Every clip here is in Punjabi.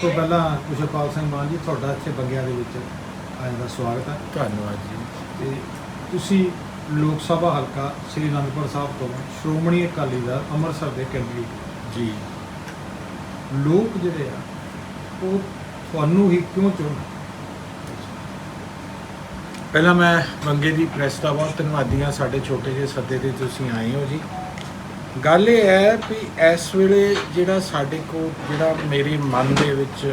ਤੋਂ ਪਹਿਲਾਂ ਕੁਸ਼ਲਪਾਲ ਸਿੰਘ ਮਾਨ ਜੀ ਤੁਹਾਡਾ ਇੱਥੇ ਬੰਗਿਆ ਦੇ ਵਿੱਚ ਆਇਆਂ ਦਾ ਸਵਾਗਤ ਹੈ। ਧੰਨਵਾਦ ਜੀ। ਤੇ ਤੁਸੀਂ ਲੋਕ ਸਭਾ ਹਲਕਾ ਸ੍ਰੀ ਅਨੰਦਪੁਰ ਸਾਹਿਬ ਤੋਂ ਸ਼੍ਰੋਮਣੀ ਅਕਾਲੀ ਦਲ ਅੰਮ੍ਰਿਤਸਰ ਦੇ ਕੈਂਡੀਡੇਟ ਜੀ। ਲੋਕ ਜਿਹੜੇ ਆ ਉਹ ਤੁਹਾਨੂੰ ਹੀ ਕਿਉਂ ਚੁਣ ਪਹਿਲਾਂ ਮੈਂ ਮੰਗੇ ਦੀ ਪ੍ਰੈਸ ਦਾ ਬਹੁਤ ਧੰਨਵਾਦੀ ਹਾਂ ਸਾਡੇ ਛੋਟੇ ਜਿਹੇ ਸੱਦੇ ਤੇ ਤੁਸੀਂ ਆਏ ਹੋ ਜੀ। ਗੱਲ ਇਹ ਹੈ ਵੀ ਇਸ ਵੇਲੇ ਜਿਹੜਾ ਸਾਡੇ ਕੋਲ ਜਿਹੜਾ ਮੇਰੇ ਮਨ ਦੇ ਵਿੱਚ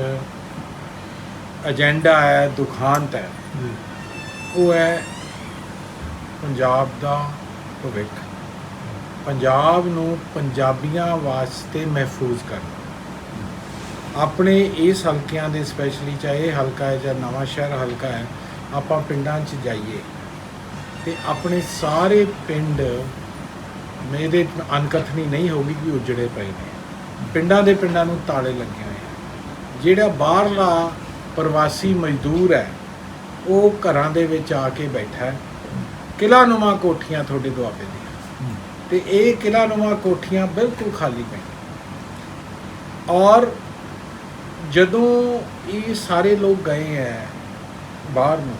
ਏਜੰਡਾ ਹੈ ਦੁਖਾਂਤ ਹੈ ਉਹ ਹੈ ਪੰਜਾਬ ਦਾ ਭਵਿੱਖ। ਪੰਜਾਬ ਨੂੰ ਪੰਜਾਬੀਆਂ ਵਾਸਤੇ ਮਹਿਫੂਜ਼ ਕਰਨਾ। ਆਪਣੇ ਇਸ ਹਲਕਿਆਂ ਦੇ ਸਪੈਸ਼ਲੀ ਚਾਹੇ ਇਹ ਹਲਕਾ ਹੈ ਜਾਂ ਨਵਾਂ ਸ਼ਹਿਰ ਹਲਕਾ ਹੈ ਆਪਾਂ ਪਿੰਡਾਂ 'ਚ ਜਾਈਏ ਤੇ ਆਪਣੇ ਸਾਰੇ ਪਿੰਡ ਮੇਰੇ ਅਨਕਥਨੀ ਨਹੀਂ ਹੋਊਗੀ ਕਿ ਉਜੜੇ ਪਏ ਨੇ। ਪਿੰਡਾਂ ਦੇ ਪਿੰਡਾਂ ਨੂੰ ਤਾਲੇ ਲੱਗੇ ਹੋਏ ਆ ਜਿਹੜਾ ਬਾਹਰਲਾ ਪ੍ਰਵਾਸੀ ਮਜ਼ਦੂਰ ਹੈ, ਉਹ ਘਰਾਂ ਦੇ ਵਿੱਚ ਆ ਕੇ ਬੈਠਾ ਹੈ। ਕਿਲਾ ਨੁਮਾ ਕੋਠੀਆਂ ਤੁਹਾਡੇ ਦੁਆਬੇ ਦੀਆਂ। ਤੇ ਇਹ ਕਿਲਾ ਨੁਮਾ ਕੋਠੀਆਂ ਬਿਲਕੁਲ ਖਾਲੀ ਪਈਆਂ। ਔਰ ਜਦੋਂ ਇਹ ਸਾਰੇ ਲੋਕ ਗਏ ਹੈ ਬਾਹਰ ਨੂੰ,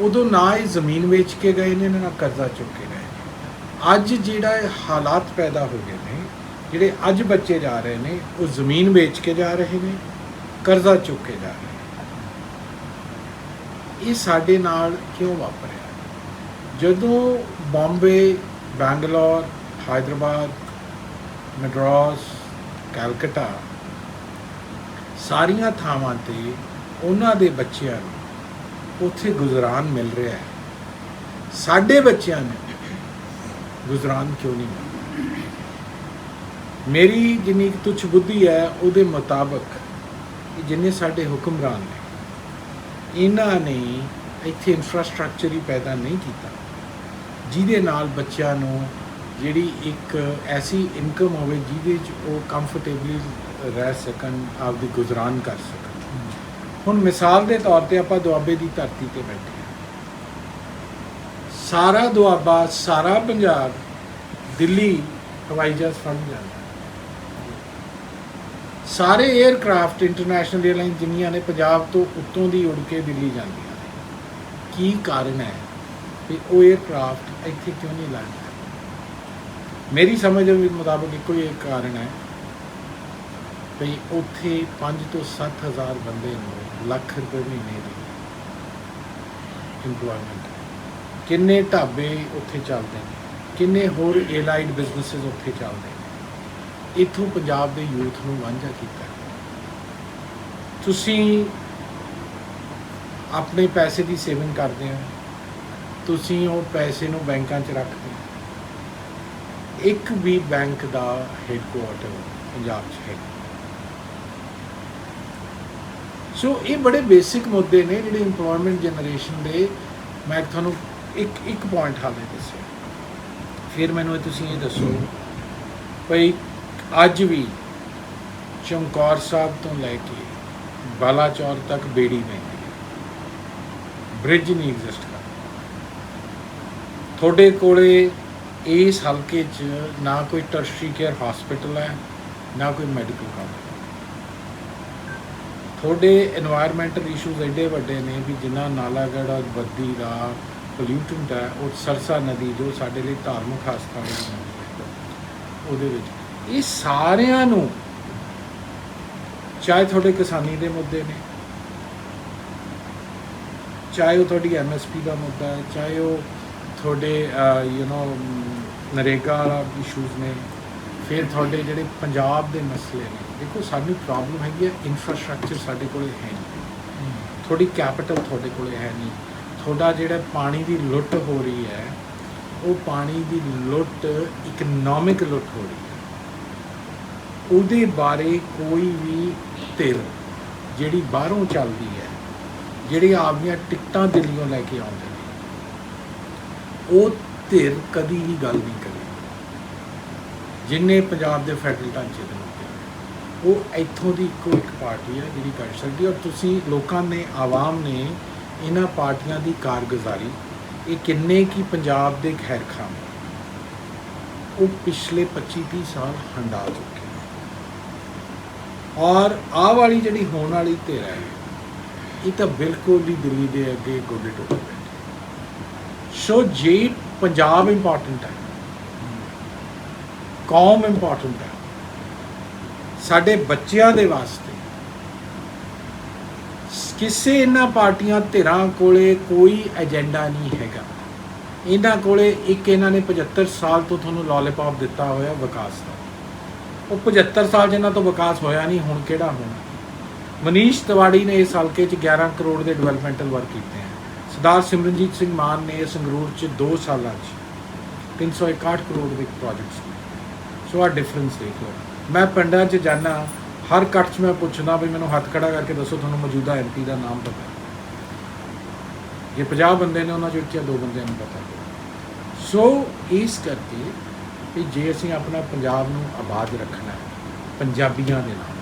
ਉਦੋਂ ਨਾ ਹੀ ਜ਼ਮੀਨ ਵੇਚ ਕੇ ਗਏ ਨੇ, ਨਾ ਕਰਜ਼ਾ ਚੁੱਕ ਕੇ ਗਏ ਨੇ। ਅੱਜ ਜਿਹੜਾ ਹਾਲਾਤ ਪੈਦਾ ਹੋ ਗਏ ਨੇ, ਜਿਹੜੇ ਅੱਜ ਬੱਚੇ ਜਾ ਰਹੇ ਨੇ, ਉਹ ਜ਼ਮੀਨ ਵੇਚ ਕੇ ਜਾ ਰਹੇ ਨੇ, ਕਰਜ਼ਾ ਚੁੱਕ ਕੇ ਜਾ ਰਹੇ ਨੇ। ਇਹ ਸਾਡੇ ਨਾਲ ਕਿਉਂ ਵਾਪਰਿਆ? ਜਦੋਂ ਬੰਬੇ, ਬੈਂਗਲੌਰ ਹਾਈਦਰਾਬਾਦ ਮਦਰਾਸ ਕਲਕੱਤਾ ਸਾਰੀਆਂ ਥਾਵਾਂ ਤੇ ਉਹਨਾਂ ਦੇ ਬੱਚਿਆਂ ਨੂੰ ਉੱਥੇ ਗੁਜ਼ਰਾਨ ਮਿਲ ਰਿਹਾ ਹੈ। ਸਾਡੇ ਬੱਚਿਆਂ ਨੂੰ ਗੁਜ਼ਰਾਨ ਕਿਉਂ ਨਹੀਂ? ਮਿਲ ਰਿਹਾ? ਮੇਰੀ ਜਿੰਨੀ ਤੁੱਛ ਬੁੱਧੀ ਹੈ ਉਹਦੇ ਮੁਤਾਬਕ ਜਿੰਨੇ ਸਾਡੇ ਹੁਕਮਰਾਨ ਨੇ ਇਹਨਾਂ ਨੇ ਇੱਥੇ ਇਨਫਰਾਸਟ੍ਰਕਚਰ ਹੀ ਪੈਦਾ ਨਹੀਂ ਕੀਤਾ। ਜਿਹਦੇ ਨਾਲ ਬੱਚਿਆਂ ਨੂੰ ਜਿਹੜੀ ਇੱਕ ਐਸੀ ਇਨਕਮ ਹੋਵੇ ਜਿਹਦੇ 'ਚ ਉਹ ਕੰਫਰਟੇਬਲੀ ਰਹਿ ਸਕਣ ਆਪਦੀ ਗੁਜ਼ਰਾਨ ਕਰ ਸਕਣ। ਹੁਣ ਮਿਸਾਲ ਦੇ ਤੌਰ ਤੇ ਆਪਾਂ ਦੁਆਬੇ ਦੀ ਧਰਤੀ ਤੇ ਬੈਠੇ ਸਾਰਾ ਦੁਆਬਾ, ਸਾਰਾ ਪੰਜਾਬ ਦਿੱਲੀ ਹਵਾਈ ਜਹਾਜ਼ ਫੜ ਜਾਂਦਾ। ਸਾਰੇ 에ਅਰਕ੍ਰਾਫਟ ਇੰਟਰਨੈਸ਼ਨਲ 에ਅਰਲਾਈਨ ਜਿੰਨੀਆਂ ਨੇ ਪੰਜਾਬ ਤੋਂ ਉੱਤੋਂ ਦੀ ਉੱਡ ਕੇ ਦਿੱਲੀ ਜਾਂਦੀਆਂ ਨੇ। ਕੀ ਕਾਰਨ ਹੈ ਕਿ ਉਹ 에ਅਰਕ੍ਰਾਫਟ ਇੱਥੇ ਕਿਉਂ ਨਹੀਂ ਲੱਗਦਾ ਮੇਰੀ ਸਮਝ ਦੇ ਮੁਤਾਬਕ ਇੱਕੋ ਹੀ ਕਾਰਨ ਹੈ ਕਿ ਉੱਥੇ 5 ਤੋਂ 7000 ਬੰਦੇ ਨੂੰ ਲੱਖ ਰੁਪਏ ਮਹੀਨੇ ਦੀ ਇੰਪਲੋਇਮੈਂਟ ਕਿੰਨੇ ਢਾਬੇ ਉੱਥੇ ਚੱਲਦੇ ਨੇ? ਕਿੰਨੇ ਹੋਰ ਏਲਾਈਡ ਬਿਜ਼ਨੈਸਸ ਉੱਥੇ ਚੱਲਦੇ ਨੇ? ਇੱਥੋਂ ਪੰਜਾਬ ਦੇ ਯੂਥ ਨੂੰ ਵਾਂਝਾ ਕੀਤਾ। ਤੁਸੀਂ ਆਪਣੇ ਪੈਸੇ ਦੀ ਸੇਵਿੰਗ ਕਰਦੇ ਹੋ। ਤੁਸੀਂ ਉਹ ਪੈਸੇ ਨੂੰ ਬੈਂਕਾਂ 'ਚ ਰੱਖਦੇ ਹੋ। ਇੱਕ ਵੀ ਬੈਂਕ ਦਾ ਹੈੱਡਕੁਆਰਟਰ ਪੰਜਾਬ 'ਚ ਹੈ। ਸੋ ਇਹ ਬੜੇ ਬੇਸਿਕ ਮੁੱਦੇ ਨੇ ਜਿਹੜੇ EMPLOYMENT ਜਨਰੇਸ਼ਨ ਦੇ। ਮੈਂ ਤੁਹਾਨੂੰ ਇੱਕ ਇੱਕ ਪੁਆਇੰਟ ਹਾਲੇ ਦੱਸਿਆ ਫਿਰ ਮੈਨੂੰ ਇਹ ਤੁਸੀਂ ਇਹ ਦੱਸੋ ਭਈ ਅੱਜ ਵੀ ਚਮਕੌਰ ਸਾਹਿਬ ਤੋਂ ਲੈ ਕੇ ਬਾਲਾਚੌਰ ਤੱਕ ਬੇੜੀ ਪੈਂਦੀ ਹੈ। ਬ੍ਰਿਜ ਨਹੀਂ ਐਗਜ਼ਿਸਟ ਕਰਦਾ ਤੁਹਾਡੇ ਕੋਲੇ ਇਸ ਹਲਕੇ 'ਚ ਨਾ ਕੋਈ ਟਰਸ਼ਰੀ ਕੇਅਰ ਹਸਪੀਟਲ ਹੈ, ਨਾ ਕੋਈ ਮੈਡੀਕਲ ਕਾਲਜ ਤੁਹਾਡੇ এনवायरमेंटਲ ਇਸ਼ੂਜ਼ ਐਡੇ ਵੱਡੇ ਨੇ ਵੀ ਜਿੰਨਾ ਨਾਲਾਗੜ੍ਹ, ਬੱਦੀ ਦਾ ਪੋਲਿਊਟੈਂਟ ਹੈ ਉਹ ਸਰਸਾ ਨਦੀ ਜੋ ਸਾਡੇ ਲਈ ਧਾਰਮਿਕ ਆਸਥਾ ਹੈ ਉਹਦੇ ਵਿੱਚ ਇਹ ਸਾਰਿਆਂ ਨੂੰ ਚਾਹੇ ਤੁਹਾਡੇ ਕਿਸਾਨੀ ਦੇ ਮੁੱਦੇ ਨੇ ਚਾਹੇ ਉਹ ਤੁਹਾਡੀ ਐਮਐਸਪੀ ਦਾ ਮੁੱਦਾ ਹੈ ਚਾਹੇ ਉਹ ਤੁਹਾਡੇ ਯੂ نو ਨਰੇਗਾ ਇਸ਼ੂਜ਼ ਨੇ ਫਿਰ ਤੁਹਾਡੇ ਜਿਹੜੇ ਪੰਜਾਬ ਦੇ ਮਸਲੇ ਨੇ ਦੇਖੋ ਸਾਡੀ ਪ੍ਰੋਬਲਮ ਹੈਗੀ ਹੈ ਇਨਫਰਾਸਟ੍ਰਕਚਰ ਸਾਡੇ ਕੋਲੇ ਹੈ ਨਹੀਂ। ਥੋੜੀ ਕੈਪੀਟਲ ਤੁਹਾਡੇ ਕੋਲੇ ਹੈ ਨਹੀਂ। ਤੁਹਾਡਾ ਜਿਹੜਾ ਪਾਣੀ ਦੀ ਲੁੱਟ ਹੋ ਰਹੀ ਹੈ, ਉਹ ਪਾਣੀ ਦੀ ਲੁੱਟ ਇਕਨੋਮਿਕ ਲੁੱਟ ਹੋ ਰਹੀ ਹੈ। ਉਹਦੇ ਬਾਰੇ ਕੋਈ ਵੀ ਧਿਰ ਜਿਹੜੀ ਬਾਹਰੋਂ ਚੱਲਦੀ ਹੈ, ਜਿਹੜੀ ਆਪਦੀਆਂ ਟਿਕਟਾਂ ਦਿੱਲੀੋਂ ਲੈ ਕੇ ਆਉਂਦੇ ਨੇ, ਉਹ ਧਿਰ ਕਦੀ ਵੀ ਗੱਲ ਨਹੀਂ ਕਰੇ ਜਿੰਨੇ ਪੰਜਾਬ ਦੇ ਫੈਡਰਲ ਢਾਂਚੇ ਦੇ ਮੁੱਦੇ ਉਹ ਇੱਥੋਂ ਦੀ ਇੱਕੋ ਇੱਕ ਪਾਰਟੀ ਹੈ ਜਿਹੜੀ ਕਰ ਸਕਦੀ ਔਰ ਤੁਸੀਂ ਲੋਕਾਂ ਨੇ, ਆਵਾਮ ਨੇ ਇਹਨਾਂ ਪਾਰਟੀਆਂ ਦੀ ਕਾਰਗੁਜ਼ਾਰੀ, ਇਹ ਕਿੰਨੇ ਕੀ ਪੰਜਾਬ ਦੇ ਖੈਰ ਖੈਰਖਾਂ ਉਹ ਪਿਛਲੇ 25 30 ਸਾਲ ਹੰਡਾ ਚੁੱਕੇ ਨੇ। ਔਰ ਆਹ ਵਾਲੀ ਜਿਹੜੀ ਹੋਣ ਵਾਲੀ ਧਿਰ ਹੈ, ਇਹ ਤਾਂ ਬਿਲਕੁਲ ਹੀ ਦਿੱਲੀ ਦੇ ਅੱਗੇ ਗੋਡੇ ਟੋਕੇ ਬੈਠੀ ਸੋ ਜੇ ਪੰਜਾਬ ਇੰਪੋਰਟੈਂਟ ਹੈ, ਕੌਮ ਇੰਪੋਰਟੈਂਟ ਹੈ, ਸਾਡੇ ਬੱਚਿਆਂ ਦੇ ਵਾਸਤੇ ਕਿਸੇ ਇਹਨਾਂ ਪਾਰਟੀਆਂ ਧਿਰਾਂ ਕੋਲੇ ਕੋਈ ਏਜੰਡਾ ਨਹੀਂ ਹੈਗਾ। ਇਹਨਾਂ ਕੋਲੇ ਇੱਕ ਇਹਨਾਂ ਨੇ 75 ਸਾਲ ਤੋਂ ਤੁਹਾਨੂੰ ਲੋਲੀਪੌਪ ਦਿੱਤਾ ਹੋਇਆ ਵਿਕਾਸ ਦਾ। ਉਹ 75 ਸਾਲ ਜਿਨ੍ਹਾਂ ਤੋਂ ਵਿਕਾਸ ਹੋਇਆ ਨਹੀਂ, ਹੁਣ ਕਿਹੜਾ ਹੋਣਾ? ਮਨੀਸ਼ ਤਿਵਾੜੀ ਨੇ ਇਸ ਹਲਕੇ 'ਚ 11 ਕਰੋੜ ਦੇ ਡਿਵੈਲਪਮੈਂਟਲ ਵਰਕ ਕੀਤੇ ਹਨ ਸਰਦਾਰ ਸਿਮਰਨਜੀਤ ਸਿੰਘ ਮਾਨ ਨੇ ਸੰਗਰੂਰ 'ਚ 2 ਸਾਲਾਂ 'ਚ 361 ਕਰੋੜ ਦੇ ਪ੍ਰੋਜੈਕਟਸ ਸੋ। ਆ ਡਿਫਰੈਂਸ ਦੇਖ ਲਓ। ਮੈਂ ਪਿੰਡਾਂ 'ਚ ਜਾਣਾ ਹਰ ਕੱਟ 'ਚ ਮੈਂ ਪੁੱਛਦਾ ਵੀ ਮੈਨੂੰ ਹੱਥ ਖੜਾ ਕਰਕੇ ਦੱਸੋ ਤੁਹਾਨੂੰ ਮੌਜੂਦਾ ਐਮਪੀ ਦਾ ਨਾਮ ਪਤਾ ਜੇ 50 ਬੰਦੇ ਨੇ ਉਹਨਾਂ 'ਚੋਂ ਇੱਕ ਜਾਂ ਦੋ ਬੰਦਿਆਂ ਨੂੰ ਪਤਾ ਸੋ ਇਸ ਕਰਕੇ ਵੀ ਜੇ ਅਸੀਂ ਆਪਣਾ ਪੰਜਾਬ ਨੂੰ ਆਬਾਦ ਰੱਖਣਾ ਹੈ, ਪੰਜਾਬੀਆਂ ਦੇ ਨਾਲ,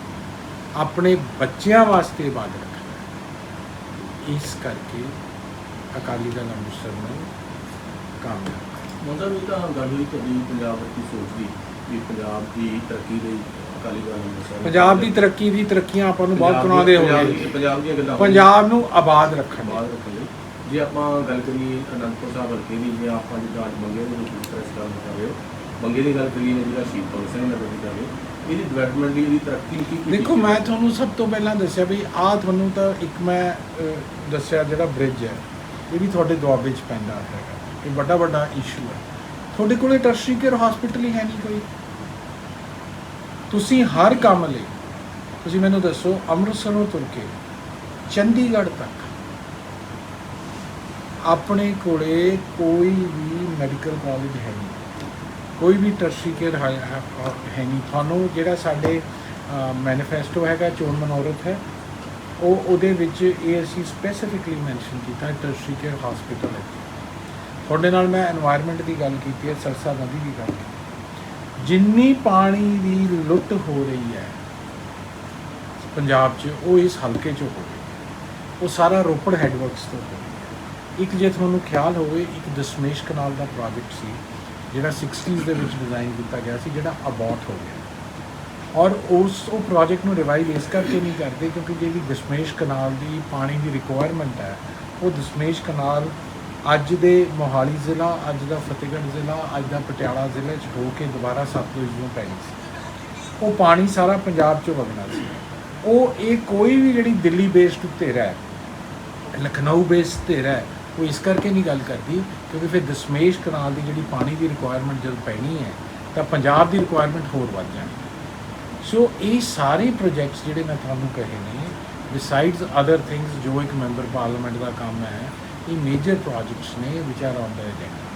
ਆਪਣੇ ਬੱਚਿਆਂ ਵਾਸਤੇ ਆਬਾਦ ਰੱਖਣਾ ਹੈ, ਇਸ ਕਰਕੇ ਅਕਾਲੀ ਦਲ ਅੰਮ੍ਰਿਤਸਰ ਨੂੰ ਕਾਮਯਾਬ ਮੋਦਾ ਵੀ ਤਾਂ ਗੱਲ ਹੋਈ ਤੁਹਾਡੀ ਪੰਜਾਬ ਦੀ ਸੋਚ ਦੀ, ਵੀ ਪੰਜਾਬ ਦੀ ਤਰੱਕੀ ਲਈ ਅਕਾਲੀ ਦਲ ਪੰਜਾਬ ਦੀ ਤਰੱਕੀ ਦੀ ਤਰੱਕੀਆਂ ਆਪਾਂ ਨੂੰ ਬਹੁਤ ਕਰਾਉਂਦੇ ਹੋ ਪੰਜਾਬ ਦੀਆਂ ਗੱਲਾਂ ਪੰਜਾਬ ਨੂੰ ਆਬਾਦ ਰੱਖਣ ਲਈ। ਬਾਅਦ ਰੱਖਣ ਲਈ ਜੇ ਆਪਾਂ ਗੱਲ ਕਰੀਏ ਅਨੰਦਪੁਰ ਸਾਹਿਬ ਹਲਕੇ ਦੀ ਜੇ ਆਪਾਂ ਜਿੱਦਾਂ ਅੱਜ ਬੰਗੇ ਦੇ ਵਿੱਚ ਪ੍ਰੈਸ ਕਰ ਰਹੇ ਹੋ ਬੰਗੇ ਦੀ ਗੱਲ ਕਰੀਏ ਜਿਹੜਾ ਸ਼ਹੀਦ ਭਗਤ ਸਿੰਘ ਨਗਰ ਦੀ ਗੱਲ ਹੈ ਇਹਦੀ ਡਿਵੈਲਪਮੈਂਟ ਦੀ ਇਹਦੀ ਤਰੱਕੀ ਕੀ ਕੀ ਦੇਖੋ ਮੈਂ ਤੁਹਾਨੂੰ ਸਭ ਤੋਂ ਪਹਿਲਾਂ ਦੱਸਿਆ ਵੀ ਆਹ ਤੁਹਾਨੂੰ ਤਾਂ ਇੱਕ ਮੈਂ ਅਹ, ਦੱਸਿਆ ਜਿਹੜਾ ਬ੍ਰਿਜ ਹੈ ਇਹ ਵੀ ਤੁਹਾਡੇ ਦੁਆਬੇ 'ਚ ਪੈਂਦਾ ਹੈਗਾ ਇਹ ਵੱਡਾ ਵੱਡਾ ਇਸ਼ੂ ਹੈ। ਤੁਹਾਡੇ ਕੋਲੇ ਟਰਸ਼ਰੀ ਕੇਅਰ ਹਸਪੀਟਲ ਹੀ ਹੈ ਨਹੀਂ ਕੋਈ? ਤੁਸੀਂ ਹਰ ਕੰਮ ਲਈ, ਤੁਸੀਂ ਮੈਨੂੰ ਦੱਸੋ, ਅੰਮ੍ਰਿਤਸਰ ਅੰਮ੍ਰਿਤਸਰੋਂ ਤੁਰ ਕੇ, ਚੰਡੀਗੜ੍ਹ ਤੱਕ ਆਪਣੇ ਕੋਲੇ ਕੋਈ ਵੀ ਮੈਡੀਕਲ ਕਾਲਜ ਹੈ ਨਹੀਂ। ਕੋਈ ਵੀ ਟਰਸੀ ਕੇਅਰ ਹੈ ਨਹੀਂ। ਤੁਹਾਨੂੰ ਜਿਹੜਾ ਸਾਡੇ ਮੈਨੀਫੈਸਟੋ ਹੈਗਾ, ਚੋਣ ਮਨੋਰਥ ਹੈ, ਉਹ ਉਹਦੇ ਵਿੱਚ ਇਹ ਅਸੀਂ ਸਪੈਸੀਫਿਕਲੀ ਮੈਂਸ਼ਨ ਕੀਤਾ ਟਰਸੀ ਕੇਅਰ ਹਸਪੀਟਲ ਹੈ। ਤੁਹਾਡੇ ਨਾਲ ਮੈਂ এনवायरमेंट ਦੀ ਗੱਲ ਕੀਤੀ ਹੈ, ਸਰਸਾ ਨਦੀ ਦੀ ਗੱਲ ਕੀਤੀ ਜਿੰਨੀ ਪਾਣੀ ਦੀ ਲੁੱਟ ਹੋ ਰਹੀ ਹੈ, ਪੰਜਾਬ 'ਚ ਉਹ ਇਸ ਹਲਕੇ 'ਚ ਹੋ ਰਹੀ ਉਹ ਸਾਰਾ ਰੋਪੜ ਹੈਡਵਰਕਸ ਤੋਂ ਹੋ ਰਹੀ ਇੱਕ ਜੇ ਤੁਹਾਨੂੰ ਖਿਆਲ ਹੋਵੇ, ਇੱਕ ਦਸ਼ਮੇਸ਼ ਕਨਾਲ ਦਾ ਪ੍ਰੋਜੈਕਟ ਸੀ, ਜਿਹੜਾ 60s ਦੇ ਵਿੱਚ ਡਿਜ਼ਾਈਨ ਕੀਤਾ ਗਿਆ ਸੀ, ਜਿਹੜਾ ਅਬੋਰਟ ਹੋ ਗਿਆ। ਔਰ ਉਸ, ਉਹ ਪ੍ਰੋਜੈਕਟ ਨੂੰ ਰਿਵਾਈਵ ਇਸ ਕਰਕੇ ਨਹੀਂ ਕਰਦੇ ਕਿਉਂਕਿ ਜਿਹੜੀ ਦਸ਼ਮੇਸ਼ ਕਨਾਲ ਦੀ ਪਾਣੀ ਦੀ ਰਿਕੁਆਇਰਮੈਂਟ ਹੈ, ਉਹ ਦਸ਼ਮੇਸ਼ ਕਨਾਲ ਅੱਜ ਦੇ ਮੋਹਾਲੀ ਜ਼ਿਲ੍ਹਾ, ਅੱਜ ਦਾ ਫਤਿਹਗੜ੍ਹ ਜ਼ਿਲ੍ਹਾ, ਅੱਜ ਦਾ ਪਟਿਆਲਾ ਜ਼ਿਲ੍ਹੇ 'ਚ ਹੋ ਕੇ ਦੁਬਾਰਾ ਸਤਲੁਜ ਨੂੰ ਪੈਣੀ ਸੀ। ਉਹ ਪਾਣੀ ਸਾਰਾ ਪੰਜਾਬ 'ਚੋਂ ਵਗਣਾ ਸੀ। ਉਹ, ਇਹ ਕੋਈ ਵੀ ਜਿਹੜੀ ਦਿੱਲੀ ਬੇਸਡ ਧਿਰ ਹੈ, ਲਖਨਊ ਬੇਸਡ ਧਿਰ ਹੈ, ਉਹ ਇਸ ਕਰਕੇ ਨਹੀਂ ਗੱਲ ਕਰਦੀ, ਕਿਉਂਕਿ ਫਿਰ ਦਸ਼ਮੇਸ਼ ਕਨਾਲ ਦੀ ਜਿਹੜੀ ਪਾਣੀ ਦੀ ਰਿਕੁਆਇਰਮੈਂਟ ਜਦ ਪੈਣੀ ਹੈ, ਤਾਂ ਪੰਜਾਬ ਦੀ ਰਿਕੁਆਇਰਮੈਂਟ ਹੋਰ ਵੱਧ ਜਾਣੀ ਸੋ ਇਹ ਸਾਰੇ ਪ੍ਰੋਜੈਕਟਸ ਜਿਹੜੇ ਮੈਂ ਤੁਹਾਨੂੰ ਕਹੇ ਨੇ ਬਿਸਾਈਡਸ ਅਦਰ ਥਿੰਗਸ ਜੋ ਇੱਕ ਮੈਂਬਰ ਪਾਰਲੀਮੈਂਟ ਦਾ ਕੰਮ ਹੈ ਇਹ ਮੇਜਰ ਪ੍ਰੋਜੈਕਟਸ ਨੇ which are on the agenda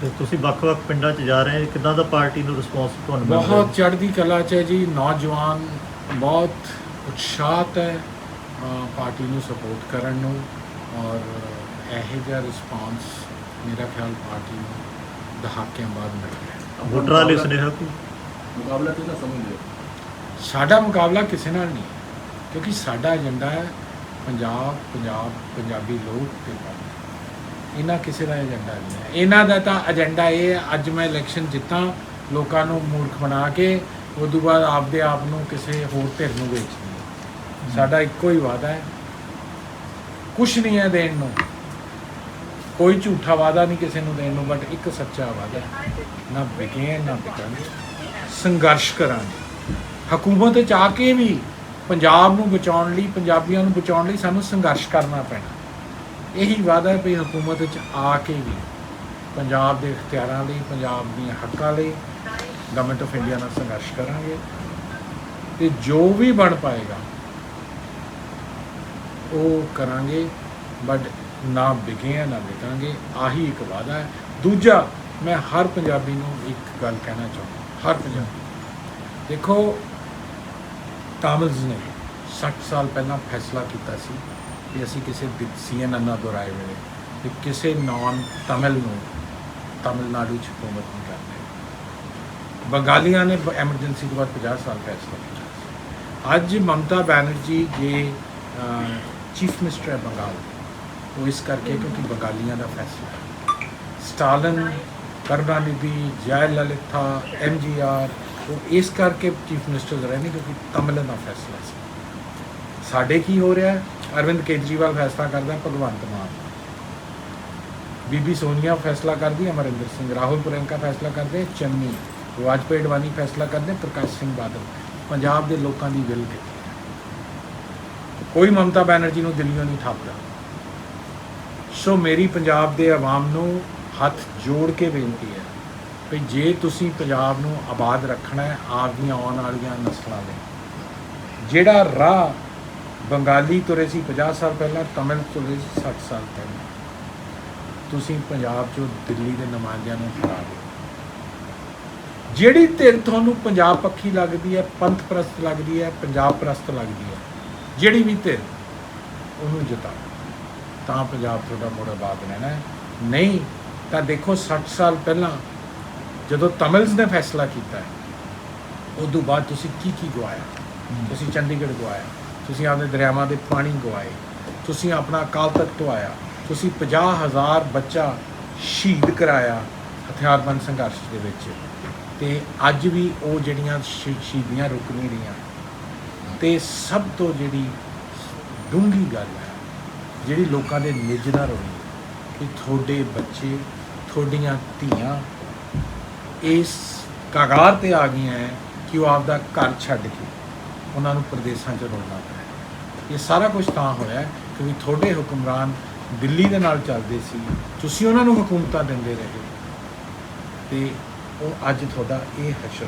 ਤੇ ਤੁਸੀਂ ਵੱਖ-ਵੱਖ ਪਿੰਡਾਂ 'ਚ ਜਾ ਰਹੇ ਹੋ ਕਿੱਦਾਂ ਦਾ ਪਾਰਟੀ ਨੂੰ ਰਿਸਪੌਂਸ ਤੁਹਾਨੂੰ ਮਿਲ ਰਿਹਾ? ਬਹੁਤ ਚੜ੍ਹਦੀ ਕਲਾ ਚ ਹੈ ਜੀ ਨੌਜਵਾਨ ਬਹੁਤ ਉਤਸ਼ਾਹਤ ਹੈ ਪਾਰਟੀ ਨੂੰ ਸਪੋਰਟ ਕਰਨ ਨੂੰ ਔਰ ਇਹੋ ਜਿਹਾ ਰਿਸਪਾਂਸ ਮੇਰਾ ਖਿਆਲ ਪਾਰਟੀ ਨੂੰ ਦਹਾਕਿਆਂ ਬਾਅਦ ਮਿਲ ਰਿਹਾ ਹੈ। ਵੋਟਰਾਂ ਲਈ ਸੁਨੇਹਾ ਕੋਈ? ਮੁਕਾਬਲਾ ਤੇ ਨਾ ਸਮਝ ਲਿਓ ਸਾਡਾ ਮੁਕਾਬਲਾ ਕਿਸੇ ਨਾਲ ਨਹੀਂ ਹੈ ਕਿਉਂਕਿ ਸਾਡਾ ਏਜੰਡਾ ਹੈ ਪੰਜਾਬ ਪੰਜਾਬ ਪੰਜਾਬੀ ਲੋਕ ਤੇ ਇਹਨਾਂ ਕਿਸੇ ਦਾ ਏਜੰਡਾ ਨਹੀਂ ਹੈ। ਇਹਨਾਂ ਦਾ ਤਾਂ ਏਜੰਡਾ ਇਹ ਹੈ ਅੱਜ ਮੈਂ ਇਲੈਕਸ਼ਨ ਜਿੱਤਾਂ ਲੋਕਾਂ ਨੂੰ ਮੂਰਖ ਬਣਾ ਕੇ ਉਸ ਤੋਂ ਬਾਅਦ ਆਪਦੇ ਆਪ ਨੂੰ ਕਿਸੇ ਹੋਰ ਧਿਰ ਨੂੰ ਵੇਚ ਦਿਓ ਸਾਡਾ ਇੱਕੋ ਹੀ ਵਾਅਦਾ ਹੈ। ਕੁਛ ਨਹੀਂ ਹੈ ਦੇਣ ਨੂੰ। ਕੋਈ ਝੂਠਾ ਵਾਅਦਾ ਨਹੀਂ ਕਿਸੇ ਨੂੰ ਦੇਣ ਨੂੰ ਬਟ ਇੱਕ ਸੱਚਾ ਵਾਅਦਾ ਹੈ। ਨਾ ਵਿਕੇ ਨਾ ਵਿਕਾਂਗੇ। ਸੰਘਰਸ਼ ਕਰਾਂਗੇ। ਹਕੂਮਤ ਚ ਆ ਕੇ ਵੀ ਪੰਜਾਬ ਨੂੰ ਬਚਾਉਣ ਲਈ, ਪੰਜਾਬੀਆਂ ਨੂੰ ਬਚਾਉਣ ਲਈ ਸਾਨੂੰ ਸੰਘਰਸ਼ ਕਰਨਾ ਪੈਣਾ। ਇਹੀ ਵਾਅਦਾ ਹੈ ਵੀ ਹਕੂਮਤ ਵਿੱਚ ਆ ਕੇ ਵੀ ਪੰਜਾਬ ਦੇ ਇਖਤਿਆਰਾਂ ਲਈ, ਪੰਜਾਬ ਦੀਆਂ ਹੱਕਾਂ ਲਈ ਗਵਰਨਮੈਂਟ ਆਫ ਇੰਡੀਆ ਨਾਲ ਸੰਘਰਸ਼ ਕਰਾਂਗੇ। ਤੇ ਜੋ ਵੀ ਬਣ ਪਾਏਗਾ, ਉਹ ਕਰਾਂਗੇ ਬਟ ਨਾ ਵਿਗੇ, ਨਾ ਵਿਕਾਂਗੇ ਆਹੀ ਇੱਕ ਵਾਅਦਾ ਹੈ। ਦੂਜਾ, ਮੈਂ ਹਰ ਪੰਜਾਬੀ ਨੂੰ ਇੱਕ ਗੱਲ ਕਹਿਣਾ ਚਾਹੁੰਦਾ, ਹਰ ਪੰਜਾਬੀ ਦੇਖੋ ਤਾਮਿਲਸ ਨੇ 60 ਸਾਲ ਪਹਿਲਾਂ ਫੈਸਲਾ ਕੀਤਾ ਸੀ ਕਿ ਅਸੀਂ ਕਿਸੇ ਸੀਐਨ ਅੰਨਾ ਦੁਰਾਏ ਵੇਲੇ ਕਿ ਕਿਸੇ ਨਾਨ ਤਾਮਿਲ ਨੂੰ ਤਾਮਿਲਨਾਡੂ ਚ ਹਕੂਮਤ ਨਹੀਂ ਕਰਦੇ ਬੰਗਾਲੀਆਂ ਨੇ ਐਮਰਜੈਂਸੀ ਤੋਂ ਬਾਅਦ 50 ਸਾਲ ਫੈਸਲਾ ਕੀਤਾ ਸੀ। ਅੱਜ ਮਮਤਾ ਬੈਨਰਜੀ ਜੇ ਚੀਫ ਮਿਨਿਸਟਰ ਹੈ ਬੰਗਾਲ। ਉਹ ਇਸ ਕਰਕੇ ਕਿਉਂਕਿ ਬੰਗਾਲੀਆਂ ਦਾ ਫੈਸਲਾ ਹੈ। ਸਟਾਲਿਨ, ਕਰੁਣਾਨਿਧੀ ਜੈ ਲਲਿਤਾ ਐਮਜੀਆਰ ਉਹ ਇਸ ਕਰਕੇ ਚੀਫ ਮਿਨਿਸਟਰ ਰਹੇ ਨੇ ਕਿਉਂਕਿ ਤਮਿਲ ਦਾ ਫੈਸਲਾ ਸੀ। ਸਾਡੇ ਕੀ ਹੋ ਰਿਹਾ ਅਰਵਿੰਦ ਕੇਜਰੀਵਾਲ ਫੈਸਲਾ ਕਰਦਾ ਭਗਵੰਤ ਮਾਨ ਬੀਬੀ ਸੋਨੀਆ ਫੈਸਲਾ ਕਰਦੀ ਅਮਰਿੰਦਰ ਸਿੰਘ, ਰਾਹੁਲ ਪ੍ਰਿयंका ਫੈਸਲਾ ਕਰਦੇ ਚੰਨੀ, ਵਾਜਪੇਈ ਅਡਵਾਨੀ ਫੈਸਲਾ ਕਰਦੇ ਪ੍ਰਕਾਸ਼ ਸਿੰਘ ਬਾਦਲ। ਪੰਜਾਬ ਦੇ ਲੋਕਾਂ ਦੀ ਵਿਲ ਕਿੱਥੇ ਹੈ ਕੋਈ ਮਮਤਾ ਬੈਨਰਜੀ ਨੂੰ ਦਿੱਲੀੋਂ ਨਹੀਂ ਥਾਪਦਾ। ਸੋ ਮੇਰੀ ਪੰਜਾਬ ਦੇ ਆਵਾਮ ਨੂੰ ਹੱਥ ਜੋੜ ਕੇ ਬੇਨਤੀ ਹੈ ਕਿ ਜੇ ਤੁਸੀਂ ਪੰਜਾਬ ਨੂੰ ਆਬਾਦ ਰੱਖਣਾ ਹੈ ਆਪਦੀਆਂ ਆਉਣ ਵਾਲੀਆਂ ਨਸਲਾਂ ਲਈ। ਜਿਹੜਾ ਰਾਹ ਬੰਗਾਲੀ ਤੁਰੇ ਸੀ 50 ਸਾਲ ਪਹਿਲਾਂ, ਤਮਿਲ ਤੁਰੇ ਸੀ 60 ਸਾਲ ਪਹਿਲਾਂ। ਤੁਸੀਂ ਪੰਜਾਬ ਚੋਂ ਦਿੱਲੀ ਦੇ ਨੁਮਾਇੰਦਿਆਂ ਨੂੰ ਹਰਾ ਦਿਓ। ਜਿਹੜੀ ਧਿਰ ਤੁਹਾਨੂੰ ਪੰਜਾਬ ਪੱਖੀ ਲੱਗਦੀ ਹੈ, ਪੰਥ ਪ੍ਰਸਤ ਲੱਗਦੀ ਹੈ, ਪੰਜਾਬ ਪ੍ਰਸਤ ਲੱਗਦੀ ਹੈ, ਜਿਹੜੀ ਵੀ ਧਿਰ, ਉਹਨੂੰ ਜਿਤਾਓ ਤਾਂ ਪੰਜਾਬ ਤੁਹਾਡਾ ਮੁੜ ਆਬਾਦ ਰਹਿਣਾ ਨਹੀਂ, ਤਾਂ ਦੇਖੋ 60 ਸਾਲ ਪਹਿਲਾਂ ਜਦੋਂ ਤਮਿਲਸ ਨੇ ਫੈਸਲਾ ਕੀਤਾ ਹੈ ਉਦੋਂ ਬਾਅਦ ਤੁਸੀਂ ਕੀ ਕੀ ਗਵਾਇਆ? ਤੁਸੀਂ ਚੰਡੀਗੜ੍ਹ ਗਵਾਇਆ ਤੁਸੀਂ ਆਪਣੇ ਦਰਿਆਵਾਂ ਦੇ ਪਾਣੀ ਗਵਾਏ ਤੁਸੀਂ ਆਪਣਾ ਅਕਾਲ ਤਖਤ ਟਵਾਇਆ ਤੁਸੀਂ 50000 ਬੱਚਾ ਸ਼ਹੀਦ ਕਰਾਇਆ ਹਥਿਆਰਬੰਦ ਸੰਘਰਸ਼ ਦੇ ਵਿੱਚ। ਤੇ ਅੱਜ ਵੀ ਉਹ ਜਿਹੜੀਆਂ ਸ਼ਹੀ- ਸ਼ਹੀਦੀਆਂ ਰੁਕ ਨਹੀਂ ਰਹੀਆਂ। ਤੇ ਸਭ ਤੋਂ ਜਿਹੜੀ ਡੂੰਘੀ ਗੱਲ ਹੈ ਜਿਹੜੀ ਲੋਕਾਂ ਦੇ ਨਿੱਜ ਨਾਲ ਹੋਈ ਕਿ ਤੁਹਾਡੇ ਬੱਚੇ ਤੁਹਾਡੀਆਂ ਧੀਆਂ ਇਸ ਕਗਾਰ ਤੇ ਆ ਗਈਆਂ ਹੈ ਕਿ ਉਹ ਆਪਦਾ ਘਰ ਛੱਡ ਕੇ ਉਹਨਾਂ ਨੂੰ ਪ੍ਰਦੇਸ਼ਾਂ 'ਚ ਰੋਣਾ ਪਿਆ ਇਹ ਸਾਰਾ ਕੁਝ ਤਾਂ ਹੋਇਆ ਹੈ ਕਿਉਂਕਿ ਤੁਹਾਡੇ ਹੁਕਮਰਾਨ ਦਿੱਲੀ ਦੇ ਨਾਲ ਚੱਲਦੇ ਸੀ। ਤੁਸੀਂ ਉਹਨਾਂ ਨੂੰ ਹਕੂਮਤਾਂ ਦਿੰਦੇ ਰਹੇ ਤੇ ਉਹ ਅੱਜ ਤੁਹਾਡਾ ਇਹ ਹਸ਼ਰ